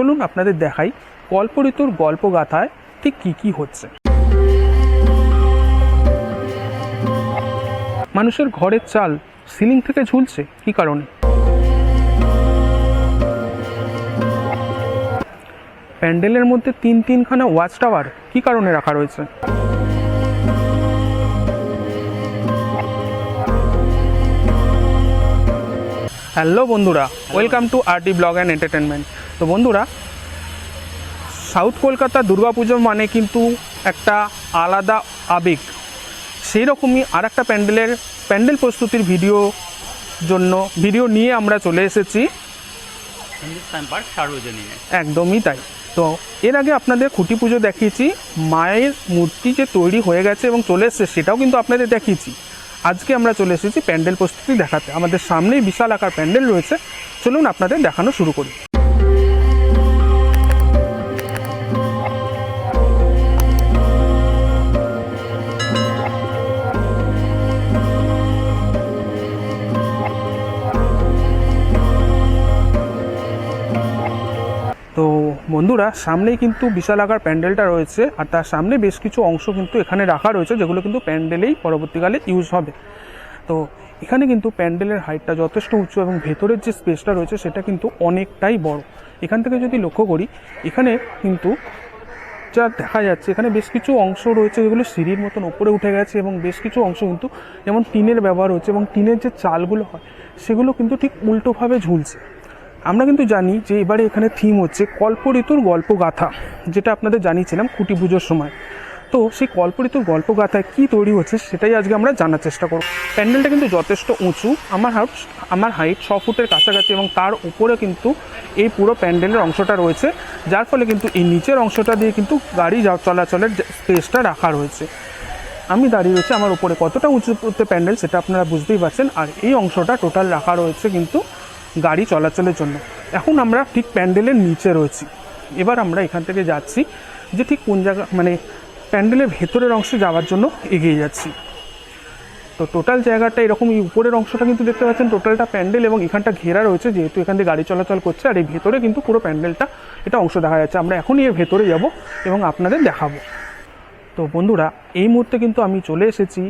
চলুন আপনাদের দেখাই গল্প ঋতুর গল্প গাথায় ঠিক কী কী হচ্ছে। মানুষের ঘরের চাল সিলিং থেকে ঝুলছে, কী কারণে? প্যান্ডেলের মধ্যে তিন তিনখানা ওয়াচ টাওয়ার, কী কারণে রাখা রয়েছে? হ্যালো বন্ধুরা, welcome to RT blog and entertainment তো বন্ধুরা, সাউথ কলকাতা দুর্গাপুজো মানে কিন্তু একটা আলাদা আবেগ। সেই রকমই আর একটা প্যান্ডেলের, প্যান্ডেল প্রস্তুতির ভিডিও জন্য, ভিডিও নিয়ে আমরা চলে এসেছি। একদমই তাই। তো এর আগে আপনাদের খুঁটি পুজো দেখিয়েছি, মায়ের মূর্তি যে তৈরি হয়ে গেছে এবং চলে এসেছে সেটাও কিন্তু আপনাদের দেখিয়েছি। আজকে আমরা চলে এসেছি প্যান্ডেল প্রস্তুতি দেখাতে। আমাদের সামনেই বিশাল আকার প্যান্ডেল রয়েছে। চলুন আপনাদের দেখানো শুরু করি। বন্ধুরা, সামনেই কিন্তু বিশাল আকার প্যান্ডেলটা রয়েছে আর তার সামনে বেশ কিছু অংশ কিন্তু এখানে রাখা রয়েছে যেগুলো কিন্তু প্যান্ডেলেই পরবর্তীকালে ইউজ হবে। তো এখানে কিন্তু প্যান্ডেলের হাইটটা যথেষ্ট উঁচু এবং ভেতরের যে স্পেসটা রয়েছে সেটা কিন্তু অনেকটাই বড়। এখান থেকে যদি লক্ষ্য করি, এখানে কিন্তু যা দেখা যাচ্ছে, এখানে বেশ কিছু অংশ রয়েছে যেগুলো সিঁড়ির মতন ওপরে উঠে গেছে এবং বেশ কিছু অংশ কিন্তু যেমন টিনের ব্যবহার হচ্ছে এবং টিনের যে চালগুলো হয়, সেগুলো কিন্তু ঠিক উল্টোভাবে ঝুলছে। আমরা কিন্তু জানি যে এবারে এখানে থিম হচ্ছে কল্প ঋতুর গল্প গাথা যেটা আপনাদের জানিয়েছিলাম খুঁটি পুজোর সময়। তো সেই কল্প ঋতুর গল্প গাথায় কী তৈরি হচ্ছে সেটাই আজকে আমরা জানার চেষ্টা করব। প্যান্ডেলটা কিন্তু যথেষ্ট উঁচু, আমার হাউট আমার হাইট ছ ফুটের কাছাকাছি এবং তার উপরে কিন্তু এই পুরো প্যান্ডেলের অংশটা রয়েছে, যার ফলে কিন্তু এই নিচের অংশটা দিয়ে কিন্তু গাড়ি চলাচলের স্পেসটা রাখা রয়েছে। আমি দাঁড়িয়ে রয়েছে আমার উপরে। কতটা উঁচুতে প্যান্ডেল সেটা আপনারা বুঝতেই পারছেন। আর এই অংশটা টোটাল রাখা রয়েছে কিন্তু গাড়ি চলাচলের জন্য। এখন আমরা ঠিক প্যান্ডেলের নিচে রয়েছি। এবার আমরা এখান থেকে যাচ্ছি যে ঠিক কোন জায়গা মানে প্যান্ডেলের ভেতরের অংশে যাওয়ার জন্য এগিয়ে যাচ্ছি। তো টোটাল জায়গাটা এরকম, এই উপরের অংশটা কিন্তু দেখতে পাচ্ছেন টোটালটা প্যান্ডেল এবং এখানটা ঘেরা রয়েছে, যেহেতু এখান দিয়ে গাড়ি চলাচল করছে, আর এই ভেতরে কিন্তু পুরো প্যান্ডেলটা, এটা অংশ দেখা যাচ্ছে। আমরা এখনই এর ভেতরে যাব এবং আপনাদের দেখাবো। তো বন্ধুরা, এই মুহূর্তে কিন্তু আমি চলে এসেছি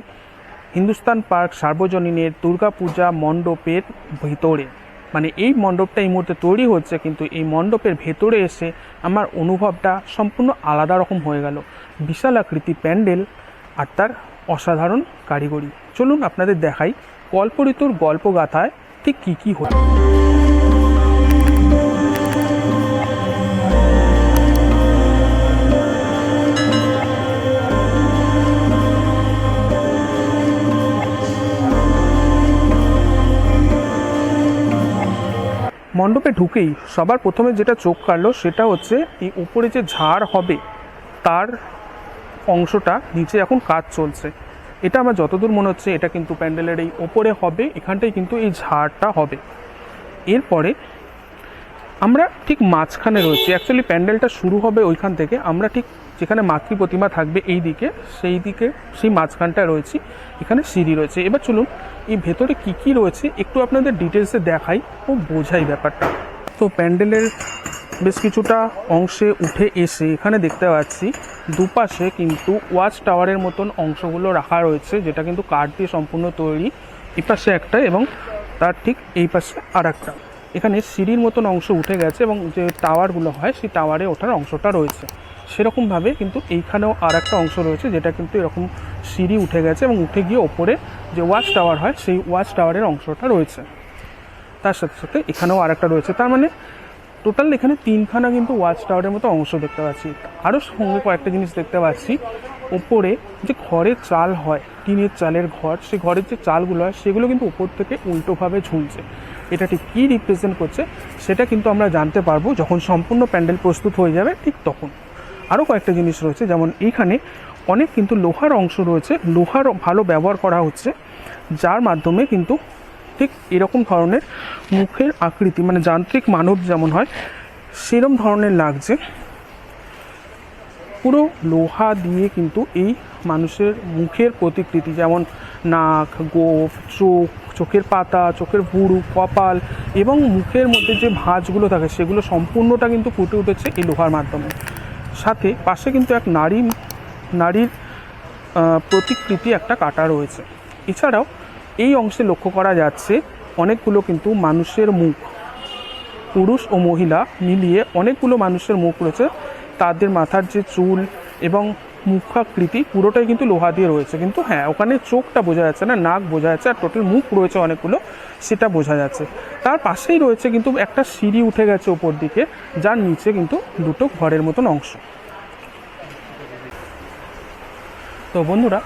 হিন্দুস্তান পার্ক সার্বজনীনের দুর্গাপূজা মণ্ডপের ভিতরে। মানে এই মণ্ডপটা এই মুহূর্তে তৈরি হচ্ছে, কিন্তু এই মণ্ডপের ভেতরে এসে আমার অনুভবটা সম্পূর্ণ আলাদা রকম হয়ে গেল। বিশাল আকৃতি প্যান্ডেল আর তার অসাধারণ কারিগরি। চলুন আপনাদের দেখাই কল্প ঋতুর গল্প গাথায় ঠিক কী কী হচ্ছে মণ্ডপে ঢুকেই সবার প্রথমে যেটা চোখ কাড়লো সেটা হচ্ছে এই উপরে যে ঝাড় হবে, তার অংশটা নিচে এখন কাজ চলছে। এটা আমার যতদূর মনে হচ্ছে, এটা কিন্তু প্যান্ডেলের এই ওপরে হবে এখানটাই কিন্তু এই ঝাড়টা হবে। এরপরে আমরা ঠিক মাঝখানে রয়েছি। অ্যাকচুয়ালি প্যান্ডেলটা শুরু হবে ওইখান থেকে। আমরা ঠিক যেখানে মাতৃ প্রতিমা থাকবে এই দিকে, সেই দিকে, সেই মাঝখানটা রয়েছি, এখানে সিঁড়ি রয়েছে। এবার চলুন, এই ভেতরে কি কি রয়েছে একটু আপনাদের ডিটেলসে দেখাই ও বোঝাই ব্যাপারটা। তো প্যান্ডেলের বেশ কিছুটা অংশে উঠে এসে এখানে দেখতে পাচ্ছি, দুপাশে কিন্তু ওয়াচ টাওয়ারের মতন অংশগুলো রাখা রয়েছে, যেটা কিন্তু কাঠ দিয়ে সম্পূর্ণ তৈরি। এই পাশে একটা এবং তার ঠিক এই পাশে আর একটা এখানে সিঁড়ির মতন অংশ উঠে গেছে এবং যে টাওয়ারগুলো হয়, সেই টাওয়ারে ওঠার অংশটা রয়েছে। সেরকমভাবে কিন্তু এইখানেও আর একটা অংশ রয়েছে যেটা কিন্তু এরকম সিঁড়ি উঠে গেছে এবং উঠে গিয়ে ওপরে যে ওয়াচ টাওয়ার হয়, সেই ওয়াচ টাওয়ারের অংশটা রয়েছে। তার সাথে সাথে এখানেও আর একটা রয়েছে। তার মানে টোটাল এখানে তিনখানা কিন্তু ওয়াচ টাওয়ারের মতো অংশ দেখতে পাচ্ছি। আরও সঙ্গে কয়েকটা জিনিস দেখতে পাচ্ছি। ওপরে যে ঘরের চাল হয়, টিনের চালের ঘর সেই ঘরের যে চালগুলো হয়, সেগুলো কিন্তু উপর থেকে উল্টোভাবে ঝুলছে। এটা ঠিক কী রিপ্রেজেন্ট করছে, সেটা কিন্তু আমরা জানতে পারব যখন সম্পূর্ণ প্যান্ডেল প্রস্তুত হয়ে যাবে ঠিক তখন। আরও কয়েকটা জিনিস রয়েছে, যেমন এইখানে অনেক কিন্তু লোহার অংশ রয়েছে, লোহার ভালো ব্যবহার করা হচ্ছে, যার মাধ্যমে কিন্তু ঠিক এরকম ধরনের মুখের আকৃতি মানে যান্ত্রিক মানব যেমন হয়, সেরম ধরনের লাগছে। পুরো লোহা দিয়ে কিন্তু এই মানুষের মুখের প্রতিকৃতি, যেমন নাক, গোফ, চোখ, চোখের পাতা, চোখের ভুরু কপাল এবং মুখের মধ্যে যে ভাঁজগুলো থাকে, সেগুলো সম্পূর্ণটা কিন্তু ফুটে উঠেছে এই লোহার মাধ্যমে। সাথে পাশে কিন্তু এক নারী, নারীর প্রতিকৃতি একটা কাটা রয়েছে। এছাড়াও এই অংশে লক্ষ্য করা যাচ্ছে অনেকগুলো কিন্তু মানুষের মুখ। পুরুষ ও মহিলা মিলিয়ে অনেকগুলো মানুষের মুখ রয়েছে। তাদের মাথার যে চুল এবং মুখাকৃতি পুরোটাই কিন্তু লোহা দিয়ে রয়েছে। কিন্তু হ্যাঁ ওখানে চোখটা বোঝা যাচ্ছে না, নাক বোঝা যাচ্ছে আর টোটাল মুখ রয়েছে অনেকগুলো, সেটা বোঝা যাচ্ছে। তার পাশেই রয়েছে কিন্তু একটা সিঁড়ি উঠে গেছে ওপর দিকে, যার নিচে কিন্তু দুটো ঘরের মতন অংশ। তো বন্ধুরা,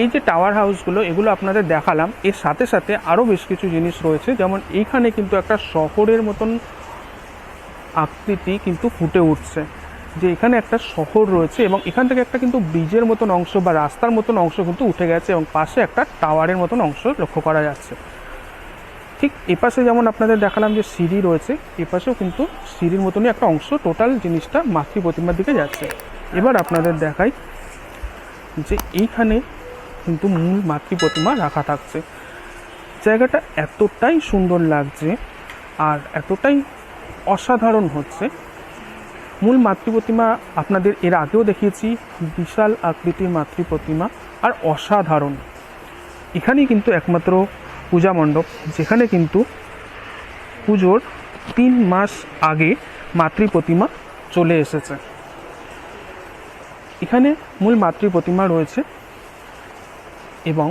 এই যে টাওয়ার হাউসগুলো এগুলো আপনাদের দেখালাম। এর সাথে সাথে আরও বেশ কিছু জিনিস রয়েছে। যেমন এইখানে কিন্তু একটা শহরের মতন আকৃতি কিন্তু ফুটে উঠছে। যে এখানে একটা শহর রয়েছে এবং এখান থেকে একটা কিন্তু ব্রিজের মতন অংশ বা রাস্তার মতন অংশ কিন্তু উঠে গেছে এবং পাশে একটা টাওয়ারের মতন অংশ লক্ষ্য করা যাচ্ছে। ঠিক এপাশে যেমন আপনাদের দেখালাম যে সিঁড়ি রয়েছে, এপাশেও কিন্তু সিঁড়ির মতনই একটা অংশ টোটাল জিনিসটা মাতৃ প্রতিমার দিকে যাচ্ছে। এবার আপনাদের দেখাই যে এইখানে কিন্তু মূল মাতৃ প্রতিমা রাখা থাকছে। জায়গাটা এতটাই সুন্দর লাগছে আর এতটাই অসাধারণ হচ্ছে। মূল মাতৃ প্রতিমা আপনাদের এর আগেও দেখিয়েছি, বিশাল আকৃতির মাতৃ প্রতিমা আর অসাধারণ। এখানেই কিন্তু একমাত্র পূজা মণ্ডপ, যেখানে কিন্তু পুজোর তিন মাস আগে মাতৃ প্রতিমা চলে এসেছে। এখানে মূল মাতৃ প্রতিমা রয়েছে এবং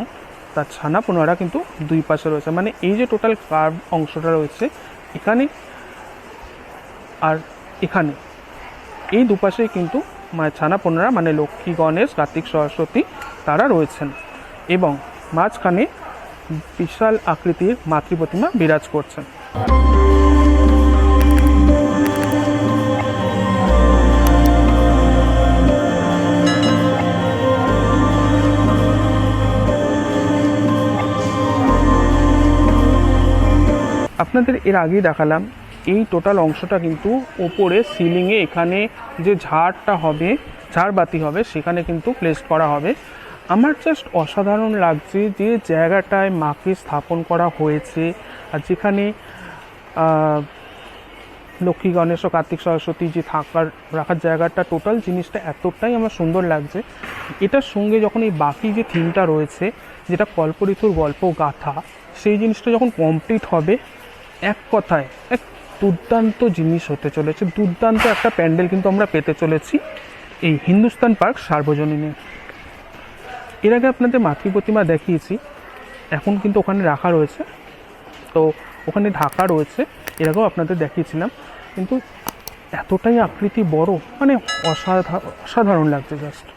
তার ছানা পোনারা কিন্তু দুই পাশে রয়েছে। মানে এই যে টোটাল কার্ভ অংশটা রয়েছে, এখানে আর এখানে, এই দুপাশেই কিন্তু মায়ের ছানা পোনারা মানে লক্ষ্মী, গণেশ, কার্তিক, সরস্বতী তারা রয়েছেন এবং মাঝখানে বিশাল আকৃতির মাতৃ প্রতিমা বিরাজ করছেন। আপনাদের এর আগেই দেখালাম, এই টোটাল অংশটা কিন্তু ওপরে সিলিংয়ে এখানে যে ঝাড়টা হবে ঝাড়বাতি হবে, সেখানে কিন্তু প্লেস করা হবে। আমার জাস্ট অসাধারণ লাগছে যে জায়গাটায় মাকে স্থাপন করা হয়েছে আর যেখানে লক্ষ্মী গণেশ ও কার্তিক সরস্বতী যে থাকার, রাখার জায়গাটা টোটাল জিনিসটা এতটাই আমার সুন্দর লাগছে। এটার সঙ্গে যখন এই বাকি যে থিমটা রয়েছে, যেটা কল্পঋতুর গল্প গাথা, সেই জিনিসটা যখন কমপ্লিট হবে এক কথায়, এক দুর্দান্ত জিনিস হতে চলেছে। দুর্দান্ত একটা প্যান্ডেল কিন্তু আমরা পেতে চলেছি এই হিন্দুস্তান পার্ক সার্বজনীনে। এর আগে আপনাদের মাতৃ প্রতিমা দেখিয়েছি, এখন কিন্তু ওখানে রাখা রয়েছে। তো ওখানে ঢাকা রয়েছে, এর আগেও আপনাদের দেখিয়েছিলাম। কিন্তু এতটাই আকৃতি বড় মানে অসাধারণ অসাধারণ লাগছে জাস্ট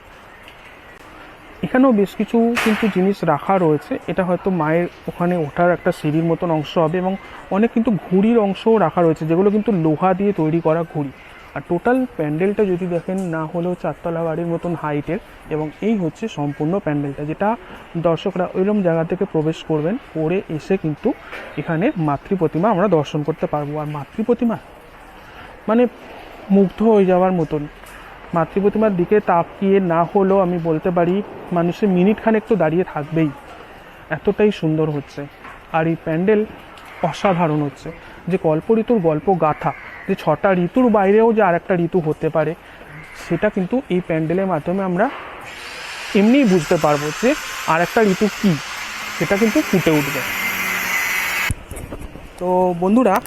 এখানেও বেশ কিছু কিন্তু জিনিস রাখা রয়েছে। এটা হয়তো মায়ের ওখানে ওঠার একটা সিঁড়ির মতন অংশ হবে এবং অনেক কিন্তু ঘুড়ির অংশও রাখা রয়েছে, যেগুলো কিন্তু লোহা দিয়ে তৈরি করা ঘুড়ি। আর টোটাল প্যান্ডেলটা যদি দেখেন, না হলেও চারতলা বাড়ির মতন হাইটের এবং এই হচ্ছে সম্পূর্ণ প্যান্ডেলটা, যেটা দর্শকরা ওইরকম জায়গা থেকে প্রবেশ করবেন, করে এসে কিন্তু এখানে মাতৃ প্রতিমা আমরা দর্শন করতে পারব। আর মাতৃ প্রতিমা মানে মুগ্ধ হয়ে যাওয়ার মতন। মাতৃ প্রতিমার দিকে তাকিয়ে না হলেও আমি বলতে পারি, মানুষের মিনিট খানেক তো দাঁড়িয়ে থাকবেই। এতটাই সুন্দর হচ্ছে। আর এই প্যান্ডেল অসাধারণ হচ্ছে। যে কল্প ঋতুর গল্প গাথা যে ছটা ঋতুর বাইরেও যে আর একটা ঋতু হতে পারে, সেটা কিন্তু এই প্যান্ডেলের মাধ্যমে আমরা এমনিই বুঝতে পারব যে আর একটা ঋতু কী, সেটা কিন্তু ফুটে উঠবে। তো বন্ধুরা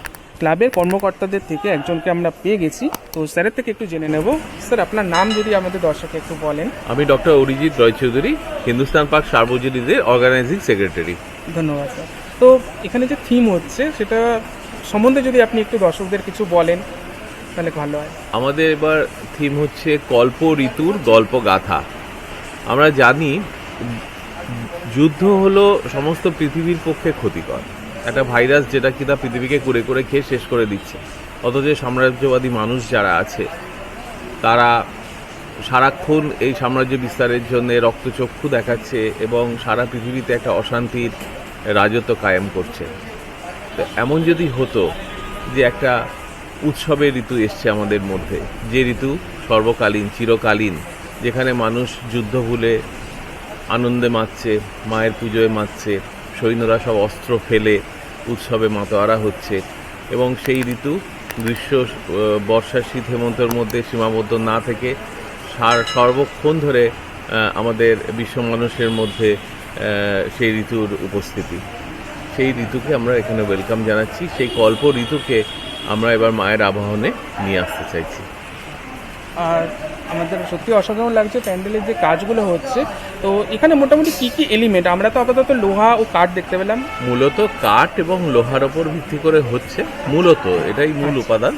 ক্লাবের কর্মকর্তাদের থেকে একজনকে আমরা পেয়ে গেছি। তো স্যারের থেকে একটু জেনে নেব। স্যার আপনার নাম যদি আমাদের দর্শকে একটু বলেন। আমি ডক্টর অরিজিৎ রয় চৌধুরী হিন্দুস্তান পার্ক সার্বজনীনদের অর্গানাইজিং সেক্রেটারি ধন্যবাদ স্যার। তো এখানে যে থিম হচ্ছে সেটা সম্বন্ধে যদি আপনি একটু দর্শকদের কিছু বলেন তাহলে ভালো হয়। আমাদের এবার থিম হচ্ছে কল্প ঋতুর গল্প গাথা আমরা জানি যুদ্ধ হলো সমস্ত পৃথিবীর পক্ষে ক্ষতিকর। একটা ভাইরাস যেটা কিনা পৃথিবীকে করে করে খেয়ে শেষ করে দিচ্ছে। অথচ সাম্রাজ্যবাদী মানুষ যারা আছে, তারা সারাক্ষণ এই সাম্রাজ্য বিস্তারের জন্য রক্তচক্ষু দেখাচ্ছে এবং সারা পৃথিবীতে একটা অশান্তির রাজত্ব কায়েম করছে। তো এমন যদি হতো যে একটা উৎসবের ঋতু এসছে আমাদের মধ্যে, যে ঋতু সর্বকালীন, চিরকালীন, যেখানে মানুষ যুদ্ধ ভুলে আনন্দে মাতছে, মায়ের পুজোয় মাতছে, সৈন্যরা সব অস্ত্র ফেলে উৎসবে মাতোয়ারা হচ্ছে। এবং সেই ঋতু গ্রীষ্ম বর্ষা, শীত হেমন্তের মধ্যে সীমাবদ্ধ না থেকে সার- সর্বক্ষণ ধরে আমাদের বিশ্ব মানুষের মধ্যে সেই ঋতুর উপস্থিতি। সেই ঋতুকে আমরা এখানে ওয়েলকাম জানাচ্ছি। সেই কল্প ঋতুকে আমরা এবার মায়ের আবাহনে নিয়ে আসতে চাইছি। আর আমাদের সত্যি অসাধারণ লাগছে প্যান্ডেলের যে কাজগুলো হচ্ছে। তো এখানে মোটামুটি কি কি এলিমেন্ট আমরা তো আপাতত লোহা ও কাঠ দেখতে পেলাম। মূলত কাঠ এবং লোহার ওপর ভিত্তি করে হচ্ছে মূলত এটাই মূল উপাদান।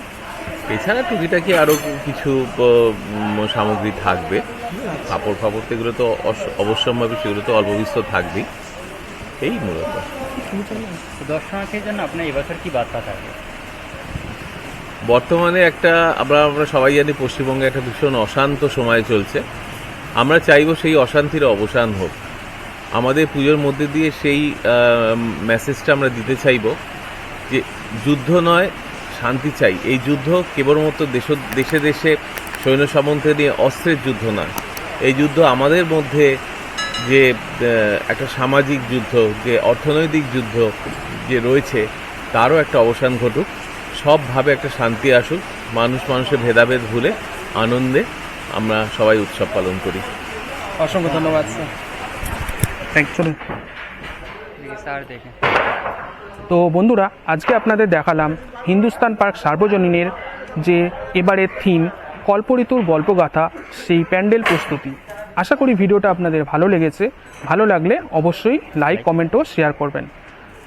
এছাড়া টুকিটাকি আরও কিছু সামগ্রী থাকবে। কাপড় ফাপড় তো এগুলো তো অবশ্যম্ভাবী সেগুলো তো অল্প বিস্তর থাকবেই। এই মূলত। দর্শনার্থীর জন্য আপনার এবছর কি বার্তা থাকবে? বর্তমানে একটা, আমরা আমরা সবাই জানি পশ্চিমবঙ্গে একটা ভীষণ অশান্ত সময় চলছে। আমরা চাইব সেই অশান্তির অবসান হোক। আমাদের পুজোর মধ্যে দিয়ে সেই মেসেজটা আমরা দিতে চাইব যে যুদ্ধ নয়, শান্তি চাই। এই যুদ্ধ কেবলমাত্র দেশ, দেশে দেশে সৈন্য সামন্তে নিয়ে অস্ত্রের যুদ্ধ নয়। এই যুদ্ধ আমাদের মধ্যে যে একটা সামাজিক যুদ্ধ, যে অর্থনৈতিক যুদ্ধ যে রয়েছে, তারও একটা অবসান ঘটুক। সবভাবে একটা শান্তি আসুক মানুষ মানুষের ভেদাভেদ ভুলে আনন্দে আমরা সবাই উৎসব পালন করি। অসংখ্য ধন্যবাদ স্যার। থ্যাংক চলুন স্যার দেখে তো বন্ধুরা আজকে আপনাদের দেখালাম হিন্দুস্তান পার্ক সার্বজনীনের যে এবারের থিম কল্পঋতুর গল্পগাথা সেই প্যান্ডেল প্রস্তুতি। আশা করি ভিডিওটা আপনাদের ভালো লেগেছে। ভালো লাগলে অবশ্যই লাইক কমেন্ট ও শেয়ার করবেন।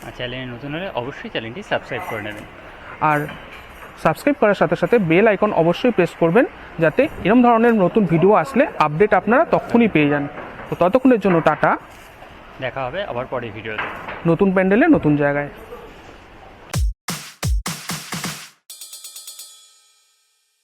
আর চ্যানেলে নতুন হলে অবশ্যই চ্যানেলটি সাবস্ক্রাইব করে নেবেন। আর সাবস্ক্রাইব করার সাথে সাথে বেল আইকন অবশ্যই প্রেস করবেন যাতে এরম ধরনের নতুন ভিডিও আসলে আপডেট আপনারা তখনই পেয়ে যান। তো ততক্ষণের জন্য টাটা। দেখা হবে আবার পরে ভিডিওতে। নতুন প্যান্ডেলে নতুন জায়গায়।